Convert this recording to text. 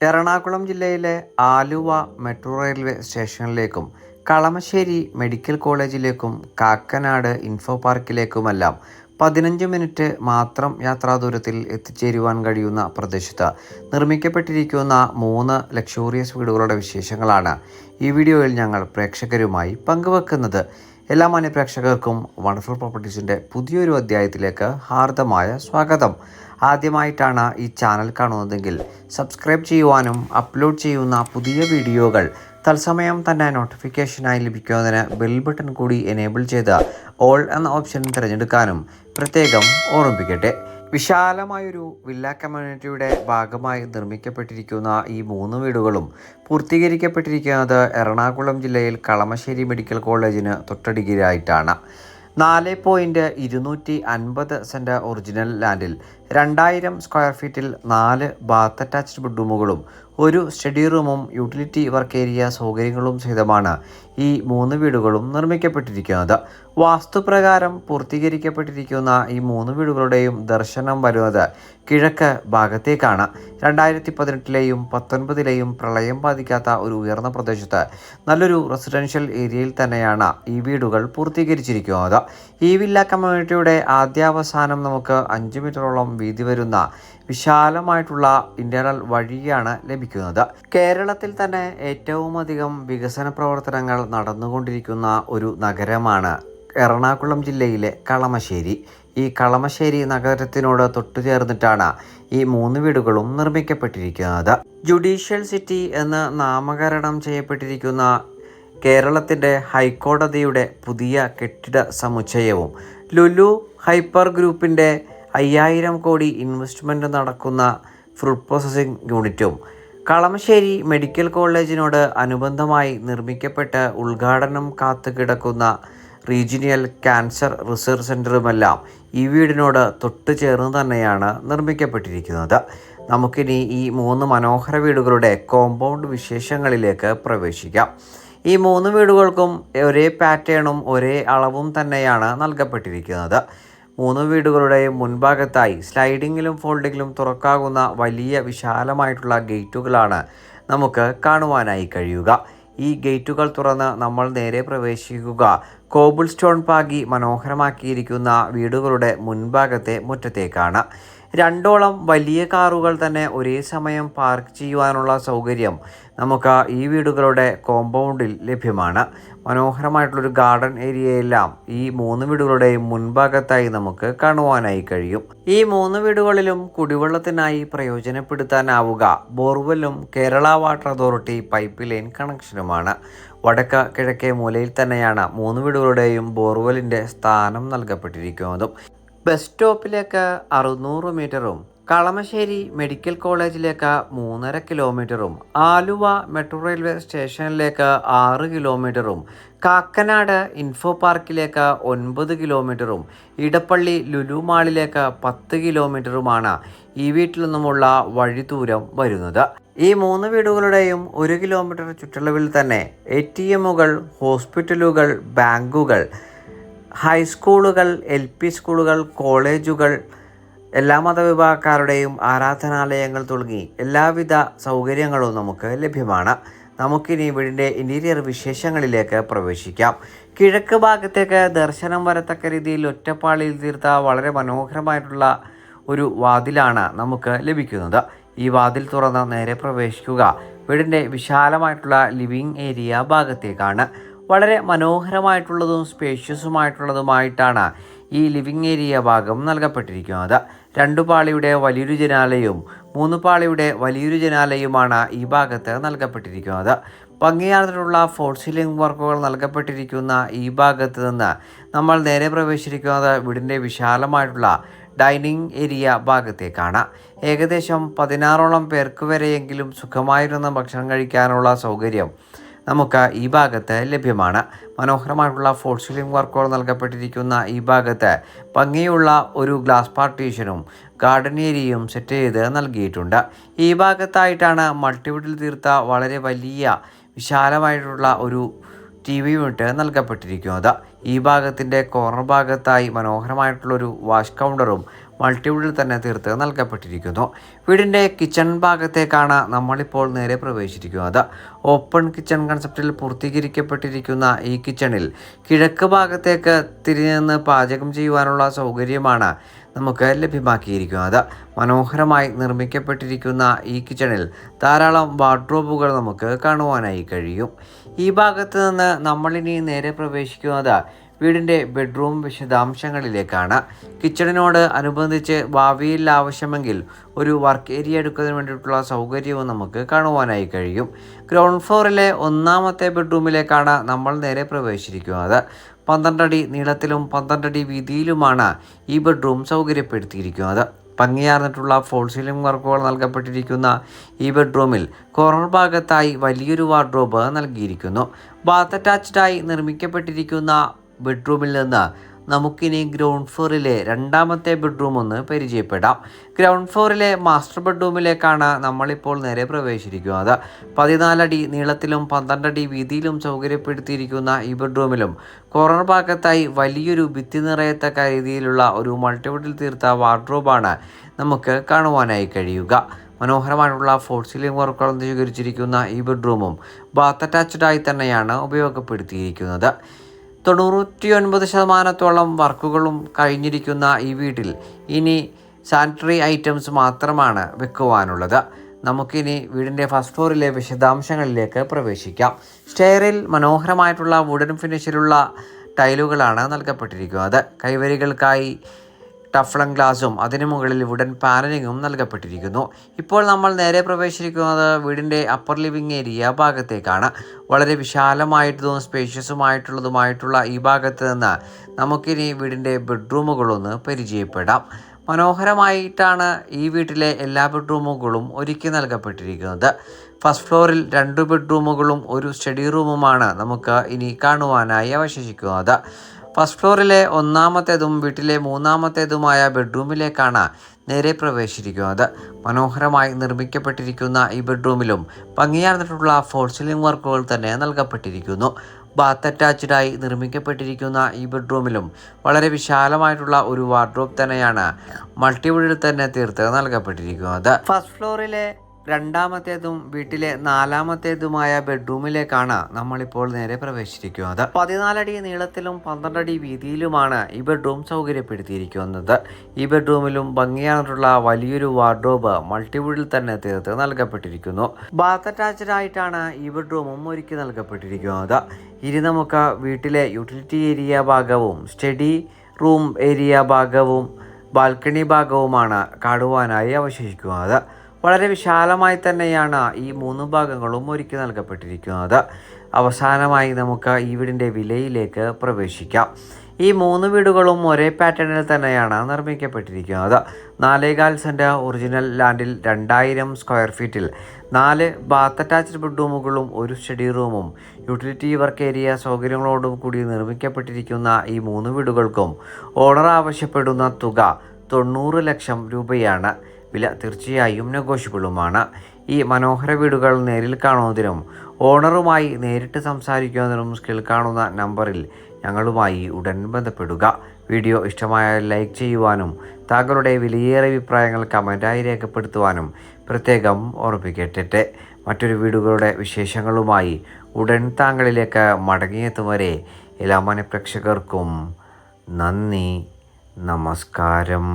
എറണാകുളം ജില്ലയിലെ Aluva metro railway സ്റ്റേഷനിലേക്കും Kalamassery medical കോളേജിലേക്കും കാക്കനാട് ഇൻഫോ പാർക്കിലേക്കുമെല്ലാം പതിനഞ്ച് മിനിറ്റ് മാത്രം യാത്രാ ദൂരത്തിൽ എത്തിച്ചേരുവാൻ കഴിയുന്ന പ്രദേശത്ത് നിർമ്മിക്കപ്പെട്ടിരിക്കുന്ന മൂന്ന് ലക്ഷൂറിയസ് വീടുകളുടെ വിശേഷങ്ങളാണ് ഈ വീഡിയോയിൽ ഞങ്ങൾ പ്രേക്ഷകരുമായി പങ്കുവെക്കുന്നത്. എല്ലാ മാന്യപ്രേക്ഷകർക്കും വണ്ടർഫുൾ പ്രോപ്പർട്ടീസിന്റെ പുതിയൊരു അധ്യായത്തിലേക്ക് ഹാർദമായ സ്വാഗതം. ആദ്യമായിട്ടാണ് ഈ ചാനൽ കാണുന്നതെങ്കിൽ സബ്സ്ക്രൈബ് ചെയ്യുവാനും അപ്ലോഡ് ചെയ്യുന്ന പുതിയ വീഡിയോകൾ തത്സമയം തന്നെ നോട്ടിഫിക്കേഷനായി ലഭിക്കുന്നതിന് ബെൽ ബട്ടൺ കൂടി എനേബിൾ ചെയ്ത് ഓൾ എന്ന ഓപ്ഷൻ തിരഞ്ഞെടുക്കാനും പ്രത്യേകം ഓർമ്മിപ്പിക്കട്ടെ. വിശാലമായൊരു വില്ല കമ്മ്യൂണിറ്റിയുടെ ഭാഗമായി നിർമ്മിക്കപ്പെട്ടിരിക്കുന്ന ഈ മൂന്ന് വീടുകളും പൂർത്തീകരിക്കപ്പെട്ടിരിക്കുന്നത് എറണാകുളം ജില്ലയിൽ കളമശ്ശേരി മെഡിക്കൽ കോളേജിന് തൊട്ടടികിരായിട്ടാണ് നാല് പോയിന്റ് ഇരുന്നൂറ്റി അൻപത് സെന്റ് ഒറിജിനൽ ലാൻഡിൽ രണ്ടായിരം സ്ക്വയർ ഫീറ്റിൽ നാല് ബാത്ത് അറ്റാച്ച്ഡ് ബെഡ്റൂമുകളും ഒരു സ്റ്റഡി റൂമും യൂട്ടിലിറ്റി വർക്ക് ഏരിയ സൗകര്യങ്ങളും സഹിതമാണ് ഈ മൂന്ന് വീടുകളും നിർമ്മിക്കപ്പെട്ടിരിക്കുന്നത്. വാസ്തുപ്രകാരം പൂർത്തീകരിക്കപ്പെട്ടിരിക്കുന്ന ഈ മൂന്ന് വീടുകളുടെയും ദർശനം വരുന്നത് കിഴക്ക് ഭാഗത്തേക്കാണ്. രണ്ടായിരത്തി പതിനെട്ടിലെയും പത്തൊൻപതിലെയും പ്രളയം ബാധിക്കാത്ത ഒരു ഉയർന്ന പ്രദേശത്ത് നല്ലൊരു റെസിഡൻഷ്യൽ ഏരിയയിൽ തന്നെയാണ് ഈ വീടുകൾ പൂർത്തീകരിച്ചിരിക്കുന്നത്. ഈ വില്ല കമ്മ്യൂണിറ്റിയുടെ ആദ്യാവസാനം നമുക്ക് അഞ്ച് മീറ്ററോളം വീതി വരുന്ന വിശാലമായിട്ടുള്ള ഇന്റർണൽ വഴിയാണ് ലഭിക്കുന്നത്. കേരളത്തിൽ തന്നെ ഏറ്റവും അധികം വികസന പ്രവർത്തനങ്ങൾ നടന്നുകൊണ്ടിരിക്കുന്ന ഒരു നഗരമാണ് എറണാകുളം ജില്ലയിലെ കളമശ്ശേരി. ഈ കളമശ്ശേരി നഗരത്തിനോട് തൊട്ടു ചേർന്നിട്ടാണ് ഈ മൂന്ന് വീടുകളും നിർമ്മിക്കപ്പെട്ടിരിക്കുന്നത്. ജുഡീഷ്യൽ സിറ്റി എന്ന് നാമകരണം ചെയ്യപ്പെട്ടിരിക്കുന്ന കേരളത്തിന്റെ ഹൈക്കോടതിയുടെ പുതിയ കെട്ടിട സമുച്ചയവും ലുലു ഹൈപ്പർ ഗ്രൂപ്പിന്റെ അയ്യായിരം കോടി ഇൻവെസ്റ്റ്മെന്റ് നടക്കുന്ന ഫ്രൂട്ട് പ്രോസസ്സിംഗ് യൂണിറ്റും കളമശ്ശേരി മെഡിക്കൽ കോളേജിനോട് അനുബന്ധമായി നിർമ്മിക്കപ്പെട്ട് ഉദ്ഘാടനം കാത്തുകിടക്കുന്ന റീജിയണൽ ക്യാൻസർ റിസർച്ച് സെന്ററുമെല്ലാം ഈ വീടിനോട് തൊട്ട് ചേർന്ന് തന്നെയാണ് നിർമ്മിക്കപ്പെട്ടിരിക്കുന്നത്. നമുക്കിനി ഈ മൂന്ന് മനോഹര വീടുകളുടെ കോമ്പൗണ്ട് വിശേഷങ്ങളിലേക്ക് പ്രവേശിക്കാം. ഈ മൂന്ന് വീടുകൾക്കും ഒരേ പാറ്റേണും ഒരേ അളവും തന്നെയാണ് നൽകപ്പെട്ടിരിക്കുന്നത്. മൂന്ന് വീടുകളുടെയും മുൻഭാഗത്തായി സ്ലൈഡിങ്ങിലും ഫോൾഡിങ്ങിലും തുറക്കാകുന്ന വലിയ വിശാലമായിട്ടുള്ള ഗേറ്റുകളാണ് നമുക്ക് കാണുവാനായി കഴിയുക. ഈ ഗേറ്റുകൾ തുറന്ന് നമ്മൾ നേരെ പ്രവേശിക്കുക. കോബിൾ സ്റ്റോൺ പാകി മനോഹരമാക്കിയിരിക്കുന്ന വീടുകളുടെ മുൻഭാഗത്തെ മുറ്റത്തേക്കാണ്. രണ്ടോളം വലിയ കാറുകൾ തന്നെ ഒരേ സമയം പാർക്ക് ചെയ്യുവാനുള്ള സൗകര്യം നമുക്ക് ഈ വീടുകളുടെ കോമ്പൗണ്ടിൽ ലഭ്യമാണ്. മനോഹരമായിട്ടുള്ളൊരു ഗാർഡൻ ഏരിയയെല്ലാം ഈ മൂന്ന് വീടുകളുടെയും മുൻഭാഗത്തായി നമുക്ക് കാണുവാനായി കഴിയും. ഈ മൂന്ന് വീടുകളിലും കുടിവെള്ളത്തിനായി പ്രയോജനപ്പെടുത്താനാവുക. ബോർവെല്ലും Kerala water authority pipe line കണക്ഷനുമാണ് വടക്ക് കിഴക്കേ മൂലയിൽ തന്നെയാണ് മൂന്ന് വീടുകളുടെയും ബോർവെല്ലിന്റെ സ്ഥാനം നൽകപ്പെട്ടിരിക്കുന്നതും. ബസ് സ്റ്റോപ്പിലേക്ക് അറുന്നൂറ് മീറ്ററും കളമശ്ശേരി മെഡിക്കൽ കോളേജിലേക്ക് മൂന്നര കിലോമീറ്ററും ആലുവ മെട്രോ റെയിൽവേ സ്റ്റേഷനിലേക്ക് ആറ് കിലോമീറ്ററും കാക്കനാട് ഇൻഫോ പാർക്കിലേക്ക് ഒൻപത് കിലോമീറ്ററും ഇടപ്പള്ളി ലുലു മാളിലേക്ക് പത്ത് കിലോമീറ്ററുമാണ് ഈ വീട്ടിൽ നിന്നുമുള്ള വഴി ദൂരം വരുന്നത്. ഈ മൂന്ന് വീടുകളുടെയും ഒരു കിലോമീറ്റർ ചുറ്റളവിൽ തന്നെ എ ടി എമ്മുകൾ ഹോസ്പിറ്റലുകൾ ബാങ്കുകൾ ഹൈസ്കൂളുകൾ എൽ പി സ്കൂളുകൾ കോളേജുകൾ എല്ലാ മതവിഭാഗക്കാരുടെയും ആരാധനാലയങ്ങൾ തുടങ്ങി എല്ലാവിധ സൗകര്യങ്ങളും നമുക്ക് ലഭ്യമാണ്. നമുക്കിനി വീടിന്റെ ഇന്റീരിയർ വിശേഷങ്ങളിലേക്ക് പ്രവേശിക്കാം. കിഴക്ക് ഭാഗത്തേക്ക് ദർശനം വരത്തക്ക രീതിയിൽ ഒറ്റപ്പാളിയിൽ തീർത്ത വളരെ മനോഹരമായിട്ടുള്ള ഒരു വാതിലാണ് നമുക്ക് ലഭിക്കുന്നത്. ഈ വാതിൽ തുറന്ന് നേരെ പ്രവേശിക്കുക. വീടിന്റെ വിശാലമായിട്ടുള്ള ലിവിങ് ഏരിയ ഭാഗത്തേക്കാണ്. വളരെ മനോഹരമായിട്ടുള്ളതും സ്പേഷ്യസുമായിട്ടുള്ളതുമായിട്ടാണ് ഈ ലിവിംഗ് ഏരിയ ഭാഗം നൽകപ്പെട്ടിരിക്കുന്നത്. രണ്ടു പാളിയുടെ വലിയൊരു ജനാലയും മൂന്ന് പാളിയുടെ വലിയൊരു ജനാലയുമാണ് ഈ ഭാഗത്ത് നൽകപ്പെട്ടിരിക്കുന്നത്. ഭംഗിയാർന്നിട്ടുള്ള ഫോർ സീലിംഗ് വർക്കുകൾ നൽകപ്പെട്ടിരിക്കുന്ന ഈ ഭാഗത്ത് നിന്ന് നമ്മൾ നേരെ പ്രവേശിച്ചിരിക്കുന്നത് വീടിന്റെ വിശാലമായിട്ടുള്ള ഡൈനിങ് ഏരിയ ഭാഗത്തേക്കാണ്. ഏകദേശം പതിനാറോളം പേർക്ക് വരെയെങ്കിലും സുഖമായിരുന്ന ഭക്ഷണം കഴിക്കാനുള്ള സൗകര്യം നമുക്ക് ഈ ഭാഗത്ത് ലഭ്യമാണ്. മനോഹരമായിട്ടുള്ള ഫോൾ സീലിംഗ് വർക്കുകൾ നൽകപ്പെട്ടിരിക്കുന്ന ഈ ഭാഗത്ത് ഭംഗിയുള്ള ഒരു ഗ്ലാസ് പാർട്ടീഷനും ഗാർഡൻ ഏരിയയും സെറ്റ് ചെയ്ത് നൽകിയിട്ടുണ്ട്. ഈ ഭാഗത്തായിട്ടാണ് മൾട്ടിവിഡിൽ തീർത്ത വളരെ വലിയ വിശാലമായിട്ടുള്ള ഒരു ടി വി യൂണിറ്റ് നൽകപ്പെട്ടിരിക്കുന്നത്. ഈ ഭാഗത്തിന്റെ കോർണർ ഭാഗത്തായി മനോഹരമായിട്ടുള്ളൊരു വാഷ് കൗണ്ടറും മൾട്ടിവുഡിൽ തന്നെ തീർത്ത് നൽകപ്പെട്ടിരിക്കുന്നു. വീടിന്റെ കിച്ചൺ ഭാഗത്തേക്കാണ് നമ്മളിപ്പോൾ നേരെ പ്രവേശിച്ചിരിക്കുന്നത്. ഓപ്പൺ കിച്ചൺ കൺസെപ്റ്റിൽ പൂർത്തീകരിക്കപ്പെട്ടിരിക്കുന്ന ഈ കിച്ചണിൽ കിഴക്ക് ഭാഗത്തേക്ക് തിരിഞ്ഞ് പാചകം ചെയ്യുവാനുള്ള സൗകര്യമാണ് നമുക്ക് ലഭ്യമാക്കിയിരിക്കുന്നത്. മനോഹരമായി നിർമ്മിക്കപ്പെട്ടിരിക്കുന്ന ഈ കിച്ചണിൽ ധാരാളം വാർഡ്രോബുകൾ നമുക്ക് കാണുവാനായി കഴിയും. ഈ ഭാഗത്ത് നിന്ന് നമ്മളിനി നേരെ പ്രവേശിക്കുന്നത് വീടിന്റെ ബെഡ്റൂം വിശദാംശങ്ങളിലേക്കാണ്. കിച്ചണിനോട് അനുബന്ധിച്ച് ഭാവിയിൽ ആവശ്യമെങ്കിൽ ഒരു വർക്ക് ഏരിയ എടുക്കുന്നതിന് വേണ്ടിയിട്ടുള്ള സൗകര്യവും നമുക്ക് കാണുവാനായി കഴിയും. ഗ്രൗണ്ട് ഫ്ലോറിലെ ഒന്നാമത്തെ ബെഡ്റൂമിലേക്കാണ് നമ്മൾ നേരെ പ്രവേശിച്ചിരിക്കുന്നത്. പന്ത്രണ്ടടി നീളത്തിലും പന്ത്രണ്ടടി വീതിയിലുമാണ് ഈ ബെഡ്റൂം സൗകര്യപ്പെടുത്തിയിരിക്കുന്നത്. ഭംഗിയാർന്നിട്ടുള്ള ഫോൾ സീലിംഗ് വർക്കുകൾ നൽകപ്പെട്ടിരിക്കുന്ന ഈ ബെഡ്റൂമിൽ കോർണർ ഭാഗത്തായി വലിയൊരു വാർഡ്രോബ് നൽകിയിരിക്കുന്നു. ബാത്ത് അറ്റാച്ച്ഡായി നിർമ്മിക്കപ്പെട്ടിരിക്കുന്ന ബെഡ്റൂമിൽ നിന്ന് നമുക്കിനി ഗ്രൗണ്ട് ഫ്ലോറിലെ രണ്ടാമത്തെ ബെഡ്റൂം ഒന്ന് പരിചയപ്പെടാം. ഗ്രൗണ്ട് ഫ്ലോറിലെ മാസ്റ്റർ ബെഡ്റൂമിലേക്കാണ് നമ്മളിപ്പോൾ നേരെ പ്രവേശിച്ചിരിക്കുന്നത്. പതിനാലടി നീളത്തിലും പന്ത്രണ്ടടി വീതിയിലും സൗകര്യപ്പെടുത്തിയിരിക്കുന്ന ഈ ബെഡ്റൂമിലും കോർണർ ഭാഗത്തായി വലിയൊരു ഭിത്തി നിറയത്തക്ക രീതിയിലുള്ള ഒരു മൾട്ടിവുഡിൽ തീർത്ത വാർഡ്രോബാണ് നമുക്ക് കാണുവാനായി കഴിയുക. മനോഹരമായിട്ടുള്ള ഫോർ സീലിംഗ് വർക്കുകൾ സ്വീകരിച്ചിരിക്കുന്ന ഈ ബെഡ്റൂമും ബാത്ത് അറ്റാച്ച്ഡായി തന്നെയാണ് ഉപയോഗപ്പെടുത്തിയിരിക്കുന്നത്. തൊണ്ണൂറ്റി ഒൻപത് ശതമാനത്തോളം വർക്കുകളും കഴിഞ്ഞിരിക്കുന്ന ഈ വീട്ടിൽ ഇനി സാനിറ്ററി ഐറ്റംസ് മാത്രമാണ് വെക്കുവാനുള്ളത്. നമുക്കിനി വീടിന്റെ ഫസ്റ്റ് ഫ്ലോറിലെ വിശദാംശങ്ങളിലേക്ക് പ്രവേശിക്കാം. സ്റ്റെയറിൽ മനോഹരമായിട്ടുള്ള വുഡൻ ഫിനിഷിലുള്ള ടൈലുകളാണ് നൽകപ്പെട്ടിരിക്കുന്നത്. കൈവരികൾക്കായി ടഫ്ലം ഗ്ലാസും അതിനു മുകളിൽ വുഡൻ പാനലിങ്ങും നൽകപ്പെട്ടിരിക്കുന്നു. ഇപ്പോൾ നമ്മൾ നേരെ പ്രവേശിക്കുന്നത് വീടിന്റെ അപ്പർ ലിവിംഗ് ഏരിയ ഭാഗത്തേക്കാണ്. വളരെ വിശാലമായിട്ടും സ്പേഷ്യസുമായിട്ടുള്ളതുമായിട്ടുള്ള ഈ ഭാഗത്ത് നിന്ന് നമുക്കിനി വീടിന്റെ ബെഡ്റൂമുകളൊന്ന് പരിചയപ്പെടാം. മനോഹരമായിട്ടാണ് ഈ വീട്ടിലെ എല്ലാ ബെഡ്റൂമുകളും ഒരുക്കി നൽകപ്പെട്ടിരിക്കുന്നത്. ഫസ്റ്റ് ഫ്ലോറിൽ രണ്ട് ബെഡ്റൂമുകളും ഒരു സ്റ്റഡി റൂമുമാണ് നമുക്ക് ഇനി കാണുവാനായി അവശേഷിക്കുന്നത്. ഫസ്റ്റ് ഫ്ലോറിലെ ഒന്നാമത്തേതും വീട്ടിലെ മൂന്നാമത്തേതുമായ ബെഡ്റൂമിലേക്കാണ് നേരെ പ്രവേശിച്ചിരിക്കുന്നത്. മനോഹരമായി നിർമ്മിക്കപ്പെട്ടിരിക്കുന്ന ഈ ബെഡ്റൂമിലും ഭംഗിയാർന്നിട്ടുള്ള ഫോൾ സീലിംഗ് വർക്കുകൾ തന്നെ നൽകപ്പെട്ടിരിക്കുന്നു. ബാത്ത് അറ്റാച്ച്ഡായി നിർമ്മിക്കപ്പെട്ടിരിക്കുന്ന ഈ ബെഡ്റൂമിലും വളരെ വിശാലമായിട്ടുള്ള ഒരു വാർഡ്രോബ് തന്നെയാണ് മൾട്ടിവുഡിൽ തന്നെ തീർത്ത് നൽകപ്പെട്ടിരിക്കുന്നത്. ഫസ്റ്റ് ഫ്ലോറിലെ രണ്ടാമത്തേതും വീട്ടിലെ നാലാമത്തേതുമായ ബെഡ്റൂമിലേക്കാണ് നമ്മളിപ്പോൾ നേരെ പ്രവേശിച്ചിരിക്കുന്നത്. പതിനാലടി നീളത്തിലും പന്ത്രണ്ടടി വീതിയിലുമാണ് ഈ ബെഡ്റൂം സൗകര്യപ്പെടുത്തിയിരിക്കുന്നത്. ഈ ബെഡ്റൂമിലും ഭംഗിയായിട്ടുള്ള വലിയൊരു വാർഡ്രോബ് മൾട്ടിവുഡിൽ തന്നെ തീർത്ത് നൽകപ്പെട്ടിരിക്കുന്നു. ബാത്ത് അറ്റാച്ച്ഡ് ആയിട്ടാണ് ഈ ബെഡ്റൂമും ഒരുക്കി നൽകപ്പെട്ടിരിക്കുന്നത്. ഇനി നമുക്ക് വീട്ടിലെ യൂട്ടിലിറ്റി ഏരിയ ഭാഗവും സ്റ്റഡി റൂം ഏരിയ ഭാഗവും ബാൽക്കണി ഭാഗവുമാണ് കാണുവാനായി അവശേഷിക്കുന്നത്. വളരെ വിശാലമായി തന്നെയാണ് ഈ മൂന്ന് ഭാഗങ്ങളും ഒരുക്കി നൽകപ്പെട്ടിരിക്കുന്നത്. അവസാനമായി നമുക്ക് ഈ വീടിന്റെ വിലയിലേക്ക് പ്രവേശിക്കാം. ഈ മൂന്ന് വീടുകളും ഒരേ പാറ്റേണിൽ തന്നെയാണ് നിർമ്മിക്കപ്പെട്ടിരിക്കുന്നത്. നാലേകാൽ സെന്റ് ഒറിജിനൽ ലാൻഡിൽ രണ്ടായിരം സ്ക്വയർ ഫീറ്റിൽ നാല് ബാത്ത് അറ്റാച്ച്ഡ് ബെഡ്റൂമുകളും ഒരു സ്റ്റഡി റൂമും യൂട്ടിലിറ്റി വർക്ക് ഏരിയ സൗകര്യങ്ങളോടും കൂടി നിർമ്മിക്കപ്പെട്ടിരിക്കുന്ന ഈ മൂന്ന് വീടുകൾക്കും ഓണർ ആവശ്യപ്പെടുന്ന തുക തൊണ്ണൂറ് ലക്ഷം രൂപയാണ്. വില തീർച്ചയായും നെഗോഷ്യബിളുമാണ് ഈ മനോഹര വീടുകൾ നേരിൽ കാണുന്നതിനും ഓണറുമായി നേരിട്ട് സംസാരിക്കുന്നതിനും സ്കിൽ കാണുന്ന നമ്പറിൽ ഞങ്ങളുമായി ഉടൻ ബന്ധപ്പെടുക. വീഡിയോ ഇഷ്ടമായാൽ ലൈക്ക് ചെയ്യുവാനും താങ്കളുടെ വിലയേറെ അഭിപ്രായങ്ങൾ കമന്റായി രേഖപ്പെടുത്തുവാനും പ്രത്യേകം ഓർമ്മിക്കട്ടെ. മറ്റൊരു വീടുകളുടെ വിശേഷങ്ങളുമായി ഉടൻ താങ്കളിലേക്ക് മടങ്ങിയെത്തും വരെ എല്ലാ മനഃപ്രേക്ഷകർക്കും നന്ദി. നമസ്കാരം.